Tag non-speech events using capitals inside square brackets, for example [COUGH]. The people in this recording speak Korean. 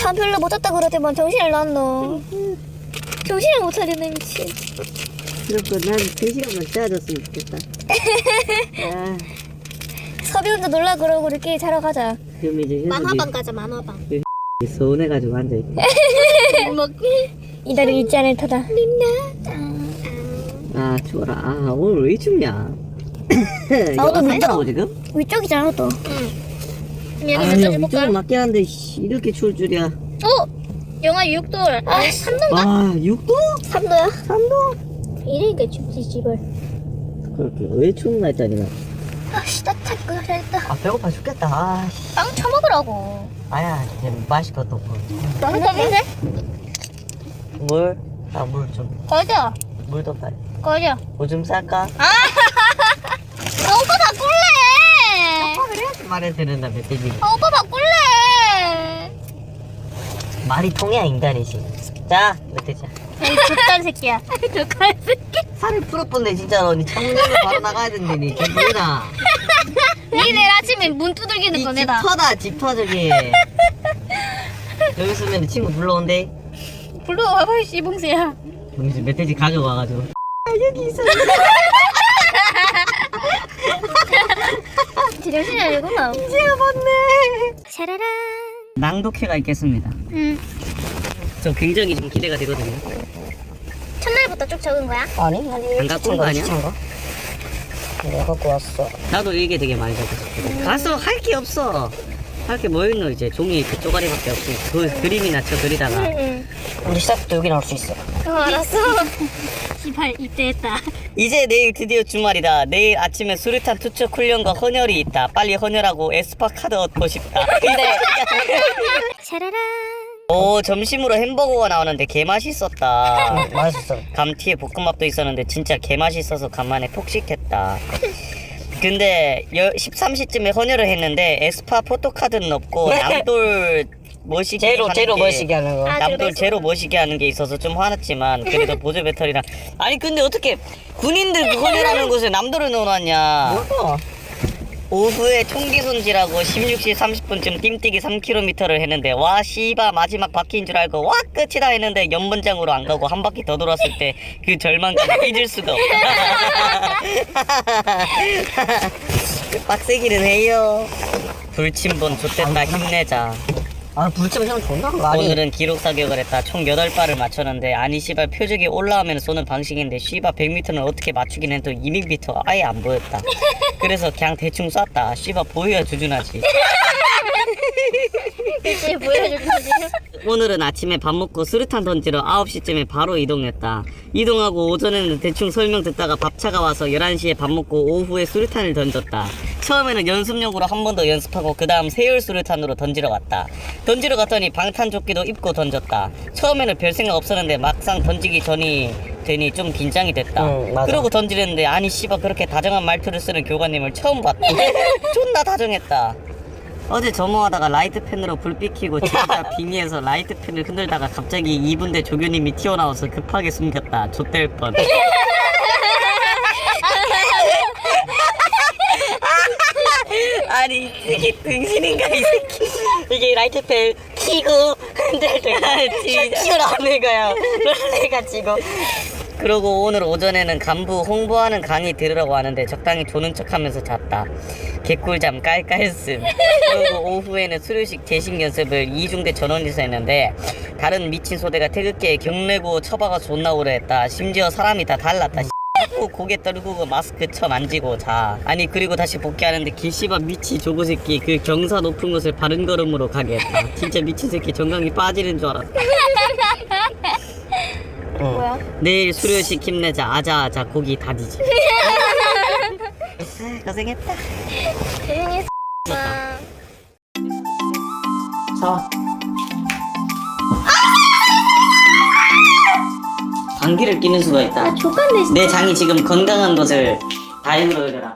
참 별로 못 잤다 그러더만 정신을 놨노. 정신을 못 차리네 미친. 그렇고 난 2시간만 짜줬으면 좋겠다. [LAUGHS] 아, 섭이 혼자 놀라 그러고 우리끼리 자러 가자. 그럼 이제 만화방 가자 만화방. 현석이 [LAUGHS] 서운해가지고 앉아있고. 이달을 잊지 않을 터다. 아, 추워라. 아, 오늘 왜 춥냐? [COUGHS] [COUGHS] 나도 영하 문자. 살다고 지금? 위쪽이잖아 또. 아, 야, 위쪽은 맞긴 한데, 씨, 이렇게 추울 줄이야. 어? 영하 6도. 아 3도? 아, 6도? 3도야? 3도? 이러니까 춥지 집을. 그렇게 왜 추운가 했더니 나. 아씨 따뜻할 거 잘했다. 아, 배고파 죽겠다. 아, 씨. 빵 처먹으라고. 아야, 이제 마실 것도 없고. 너무 덥는데? 물? 아, 물 좀. 꺼져. 물도 빨리. 꺼져. 뭐좀 쌀까? 아 [LAUGHS] 바꿀래. 그래야지 말해 듣는다, 멧돼지. 아, 오빠 바꿀래. 말이 통해, 인간이지. 자, 멧돼지야. 이 족간 새끼야. [LAUGHS] 족간 새끼. 살을 풀었본데, 진짜로. 니 창문으로 바로 나가야 된다니. 저 뭐이나. 니 내일 아침에 문 두들기는 이거 내다. 집터다, 집터, 저기. 여기 있으면 친구 불러온대. 불러와 빨리 씨봉새야. 멧돼지 가져와가지고. [LAUGHS] 아, 여기 있어. 제정신이 아니구나. 이제 맞네. 샤라란. 낭독회가 있겠습니다. 응. 저 굉장히 좀 기대가 되거든요. 첫날부터 쭉 적은 거야? 아니 아니 안 갖고 온거 아니야? 거 내가 갖고 왔어 나도 이게 되게 많이 적었어. 가서 할 게 없어. 할게 뭐 있노 이제 종이 그 쪼가리밖에 없고 그 그림이나 쳐 그리다가 응. 우리 시작부터 여기 나올 수 있어 어, 알았어. [LAUGHS] 씨발 입대했다. 이제 내일 드디어 주말이다. 내일 아침에 수류탄 투척 훈련과 헌혈이 있다. 빨리 헌혈하고 에스파 카드 얻고 싶다. 근데 [LAUGHS] 샤라란. 오 점심으로 햄버거가 나오는데 개 맛있었다. 맛있었어 [LAUGHS] 감튀에 볶음밥도 있었는데 진짜 개 맛있어서 간만에 폭식했다. 근데 13시쯤에 헌혈을 했는데 에스파 포토카드는 없고 남돌 머시기 제로 제로 게- 멋있게 하는 거. 아, 남돌 제로 제로 머시기 하는 게 있어서 좀 화났지만 그래도 보조 배터리랑. 아니 근데 어떻게 군인들 그 헌혈하는 곳에 남돌을 넣어놨냐? 뭐야 오후에 총기 손질하고 16시 30분쯤 띵뛰기 3km를 했는데 와 씨바 마지막 바퀴인 줄 알고 와 끝이다 했는데 연번장으로 안 가고 한 바퀴 더 돌았을 때 그 절망감 [LAUGHS] 잊을 수가 없다. [LAUGHS] 빡세기는 해요. 불침번 좆됐다 힘내자 아 불치면 형 존나 아니 오늘은 기록 사격을 했다. 총 8발을 맞췄는데 아니 씨발 표적이 올라오면 쏘는 방식인데 씨발 100m는 어떻게 맞추긴 해도 200m가 아예 안 보였다. [LAUGHS] 그래서 그냥 대충 쐈다. 씨발 보여야 주준하지. 그치 보여줄 거지. 오늘은 아침에 밥 먹고 수류탄 던지러 9시쯤에 바로 이동했다. 이동하고 오전에는 대충 설명 듣다가 밥차가 와서 11시에 밥 먹고 오후에 수류탄을 던졌다. 처음에는 연습용으로 한 번 더 연습하고 그 다음 세열 수류탄으로 던지러 갔다. 던지러 갔더니 방탄조끼도 입고 던졌다. 처음에는 별 생각 없었는데 막상 던지기 전이 되니 좀 긴장이 됐다. 응, 맞아. 그러고 던지려는데 아니 씨발 그렇게 다정한 말투를 쓰는 교관님을 처음 봤다. [LAUGHS] 존나 다정했다. 어제 점호하다가 라이트 펜으로 불빛 켜고 진짜 빙의해서 라이트 펜을 흔들다가 갑자기 2분대 조교님이 튀어나와서 급하게 숨겼다. 좆될 뻔. [LAUGHS] 아니 이게 등신인가 이 새끼. 이게 라이트 펜 키고 흔들 때가 튀어나오는 거야. 놀래가지고. 그러고 오늘 오전에는 간부 홍보하는 강의 들으라고 하는데 적당히 조는 척하면서 잤다. 개꿀잠 깔깔씀. 그리고 오후에는 수료식 재식 연습을 이중대 전원에서 했는데 다른 미친 소대가 태극기에 경례고 처박아 존나 오래 했다. 심지어 사람이 다 달랐다 자꾸 고개 떨구고 마스크 쳐 만지고 자. 아니 그리고 다시 복귀하는데 길씨바 미치 조고 새끼 그 경사 높은 곳을 바른 걸음으로 가게. 했다 진짜 미친 새끼 정강이 빠지는 줄 알았다 뭐야? 내일 수료식 힘내자. 아자아자. 고기 다 뒤지. [LAUGHS] 고생했다. 조용히 아, 자 방귀를 끼는 수가 있다. 족간데. 내 장이 지금 건강한 것을 다행으로 여겨라